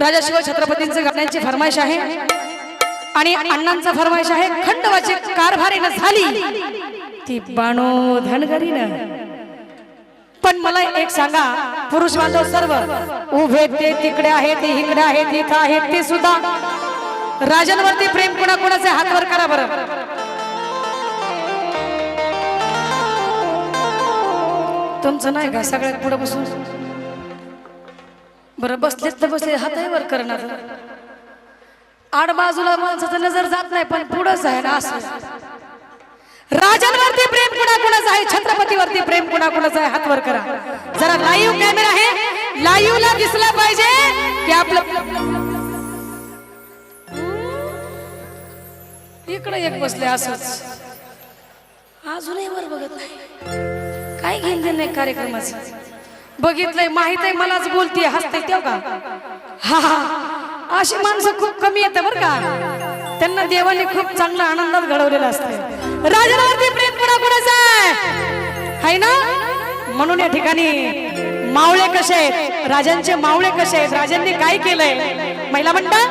राजाशिव छत्रपतींचं गाण्याची फरमाईश आहे. आणि अण्णांचा फरमाईश आहे खंडवाची कारभारीनं झाली. ती बाणो धनगरीनं. पण मला एक सांगा पुरुष बांधव सर्व उभे ते तिकडे आहेत ते इकडे आहेत इथं आहेत ते सुद्धा. राजांवरती प्रेम कुणा कुणाचे करा बरं. तुमचं नाही का सगळ्यात पुढे बसून? बरं बसलेच तर बसले हातही वर करणार. आड बाजूला माणसाचं नजर जात नाही पण पुढंच आहे ना असं. राजांवरती प्रेम कुणा कुणाचं आहे? छत्रपतीवरती प्रेम कुणा कुणाचं आहे? हात वर करा. जरा लाईव्ह कॅमेरा आहे. लाईव्ह ला दिसला पाहिजे की आपलं इकडे एक बसले असंच. अजूनही वर बघत नाही. काय घेणं नाही कार्यक्रमाचं? बघितलंय माहीत आहे मलाच बोलते हसते तेव्हा का? हा हा. अशी माणसं खूप कमी येतं बरं का? त्यांना देवाने खूप चांगला आनंदात घडवलेलं असतं राजावरती प्रेम आहे? हाय ना? म्हणून या ठिकाणी मावळे कसे आहेत? राजांचे मावळे कसे आहेत? राजांनी काय केलंय? महिला म्हणता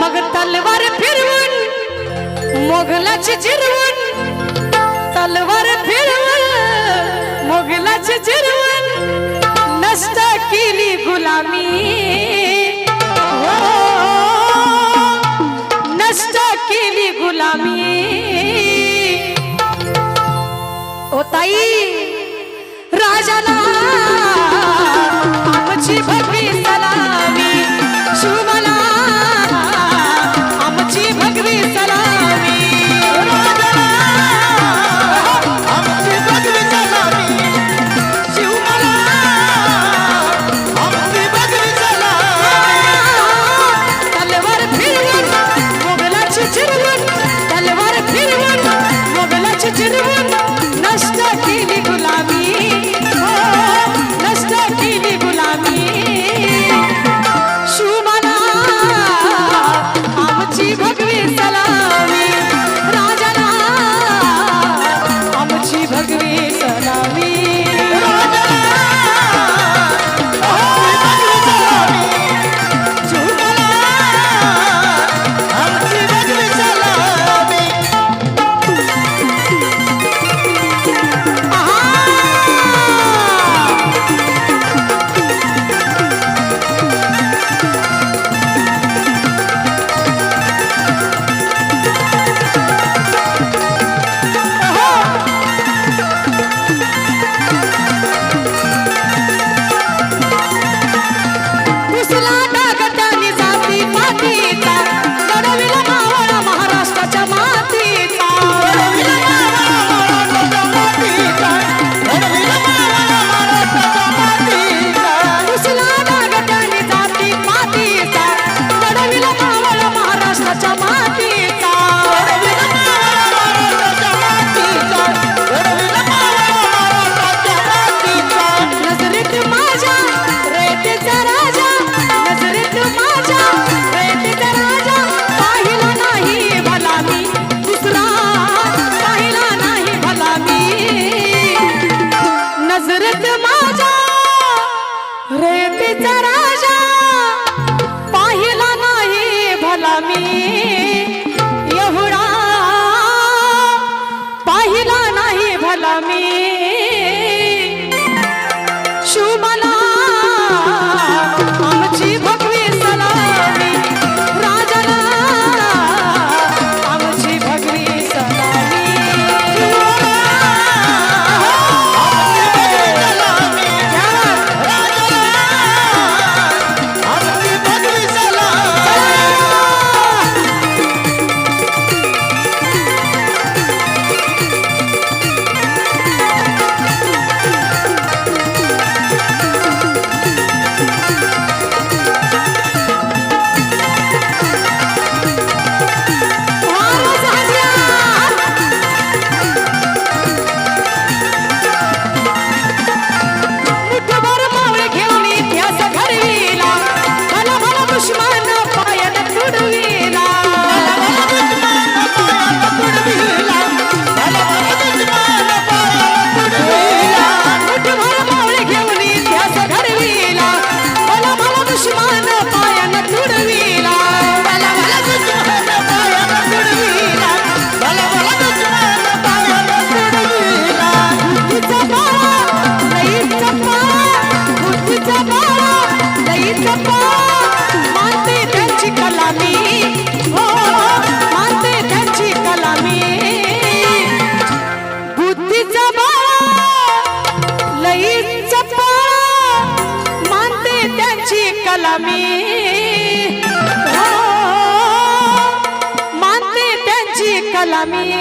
मग तलवार फिरवून मोगलाची चिरवून तलवार फिरवून मोगलाची चिरवून नष्ट केली गुलामी. हो, नष्ट केली गुलामी. ओ ताई love salami कलामी हो, मानते त्यांची कलामी.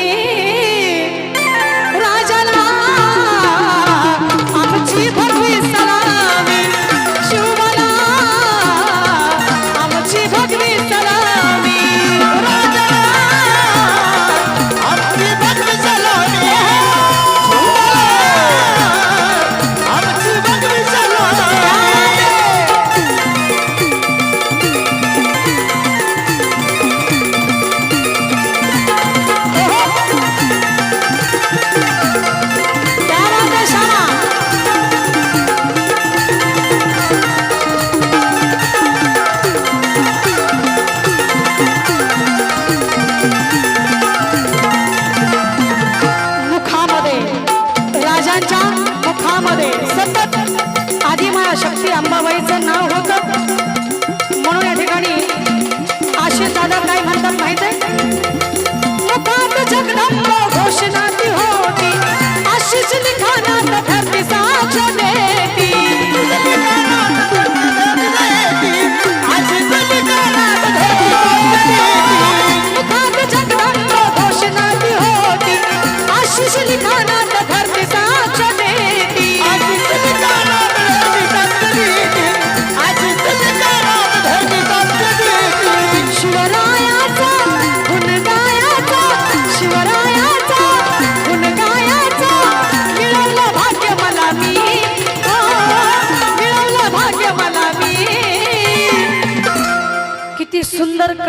আমার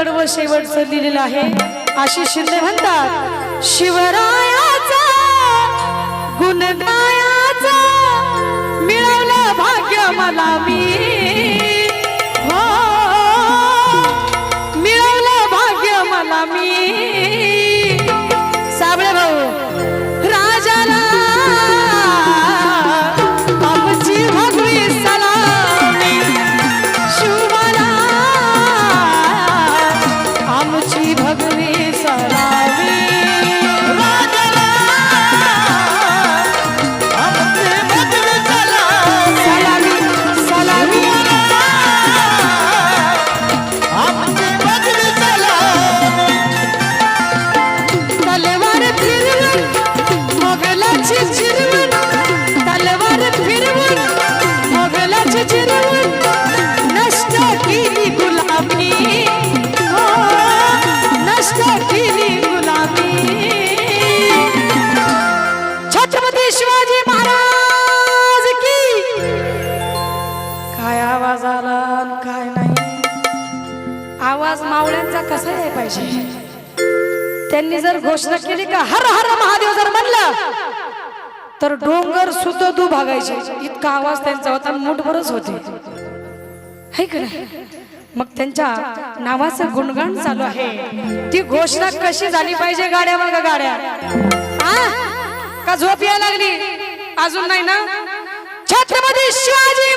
कडव शेवटचं दिलेलं आहे. आशिष शिंदे म्हणतात शिवरायाचा गुणगायाचा मिळवलं भाग्य मला मी. कसा आहे पाहिजे? त्यांनी जर घोषणा केली का हर हर महादेव जर म्हणलं तर डोंगर सुद्धा दू भागायचे इतका आवाज त्यांचा होता मुठभरच होते. है का मग त्यांच्या नावाचं गुणगान चालू आहे. ती घोषणा कशी झाली पाहिजे गाड्या मग गाड्या? का झोप यायला लागली? अजून नाही ना? छत्रपती शिवाजी